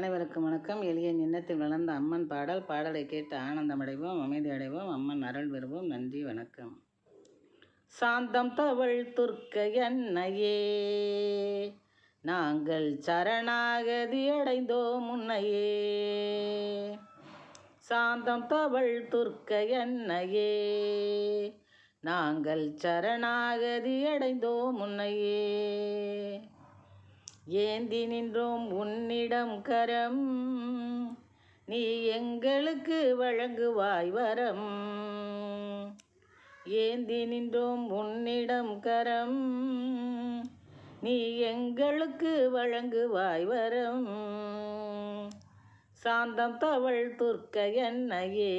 அனைவருக்கும் வணக்கம். எளிய எண்ணத்தில் வளர்ந்த அம்மன் பாடல் பாடலை கேட்டு ஆனந்தமடைவோம் அமைதி அடைவோம். அம்மன் அருள் பெறுவோம். நன்றி வணக்கம். சாந்தம் தவள் துர்க்க என்னையே நாங்கள் சரணாகதி அடைந்தோம் முன்னையே சாந்தம் தவள் துர்க்க என்னையே நாங்கள் சரணாகதி அடைந்தோம் முன்னையே ஏந்தி நின்றோம் உன்னிடம் கரம். நீ எங்களுக்கு வழங்குவாய் வரம். ஏந்தி நின்றோம் உன்னிடம் கரம். நீ எங்களுக்கு வழங்குவாய் வரம். சாந்தம் தவள் துர்க்க என்னையே.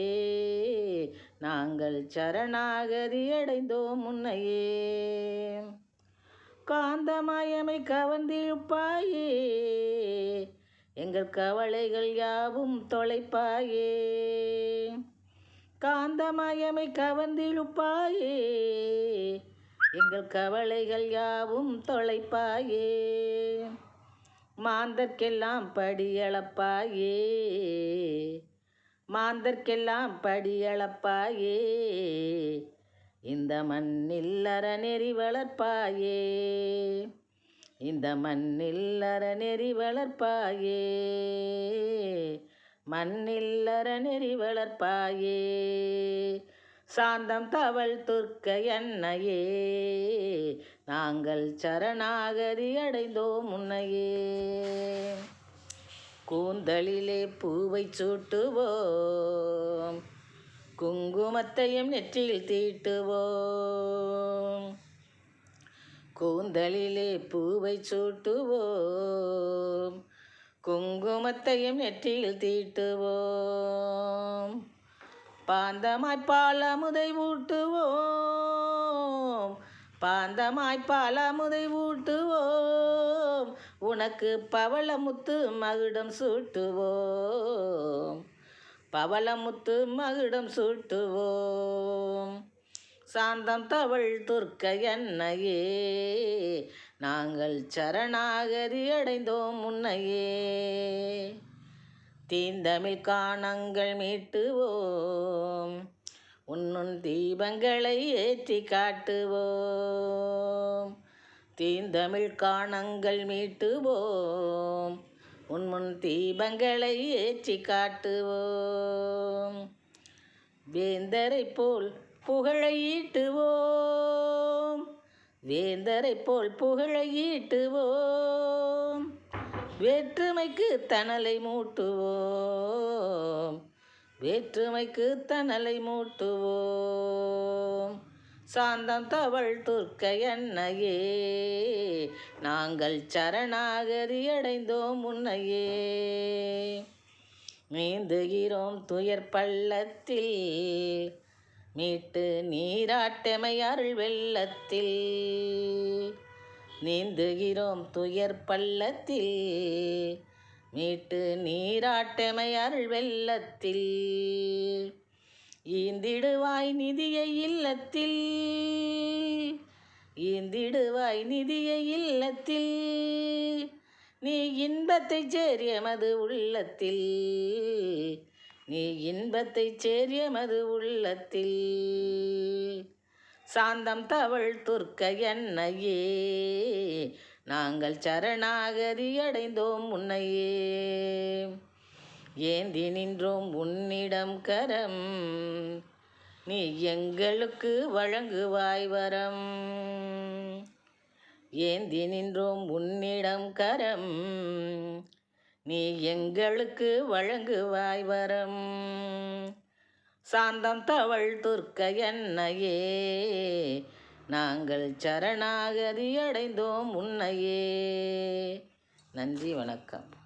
நாங்கள் சரணாகதி அடைந்தோம் முன்னையே காந்தமாயமை கவர்ந்திழுப்பாயே. எங்கள் கவலைகள் யாவும் தொலைப்பாயே. காந்தமாயமை கவர்ந்திழுப்பாயே. எங்கள் கவலைகள் யாவும் தொலைப்பாயே. மாந்தர்க்கெல்லாம் படியளப்பாயே. மாந்தர்க்கெல்லாம் படியளப்பாயே. இந்த மண்ணில் அறநெறி வளர்ப்பாயே. இந்த மண்ணில் அறநெறி வளர்ப்பாயே. மண்ணில் அறநெறி வளர்ப்பாயே. சாந்தம் தவள் துர்க்க என்னையே நாங்கள் சரணாகதி அடைந்தோம் முன்னையே கூந்தலிலே பூவை சூட்டுவோம். குங்குமத்தையும் நெற்றியில் தீட்டுவோம். கூந்தலிலே பூவை சூட்டுவோம். குங்குமத்தையும் நெற்றியில் தீட்டுவோம். பாந்தமாய் பாலமுதை ஊட்டுவோம். பாந்தமாய் பாலமுதை ஊட்டுவோம். உனக்கு பவளமுத்து மகுடம் சூட்டுவோம். பவளமுத்து மகுடம் சூட்டுவோம். சாந்தம் தவள் துர்க்க என்னையே நாங்கள் சரணாகதி அடைந்தோம் முன்னையே தீந்தமிழ் காணங்கள் மீட்டுவோம். உன்னுன் தீபங்களை ஏற்றி காட்டுவோம். தீந்தமிழ் காணங்கள் மீட்டுவோம். உன்முன் தீபங்களை ஏற்றி காட்டுவோம். வேந்தரை போல் புகழை ஈட்டுவோம். வேந்தரை போல் புகழை ஈட்டுவோம். வேற்றுமைக்கு தணலை மூட்டுவோம். வேற்றுமைக்கு தணலை மூட்டுவோம். சாந்தம் தவள் துர்க்க என்னையே. நாங்கள் சரணாகதி அடைந்தோம் முன்னையே நீந்துகிறோம் துயர் பள்ளத்தில். மீட்டு நீராட்டமை அருள் வெள்ளத்தில். நீந்துகிறோம் துயர் பள்ளத்தில். மீட்டு நீராட்டமை அருள் வெள்ளத்தில். ஈந்திடுவாய் நிதியை இல்லத்தில். ஈந்திடுவாய் நிதியை இல்லத்தில். நீ இன்பத்தை சேரியமது உள்ளத்தில். நீ இன்பத்தை சேரியமது உள்ளத்தில். சாந்தம் தவள் துர்க்க என்னையே நாங்கள் சரணாகதி அடைந்தோம் முன்னையே ஏந்தி நின்றோம் உன்னிடம் கரம். நீ எங்களுக்கு வழங்குவாய் வரம். ஏந்தி நின்றோம் உன்னிடம் கரம். நீ எங்களுக்கு வழங்குவாய் வரம். சாந்தம் தவள் துர்க்க என்னையே. நாங்கள் சரணாகதி அடைந்தோம் உன்னையே. நன்றி வணக்கம்.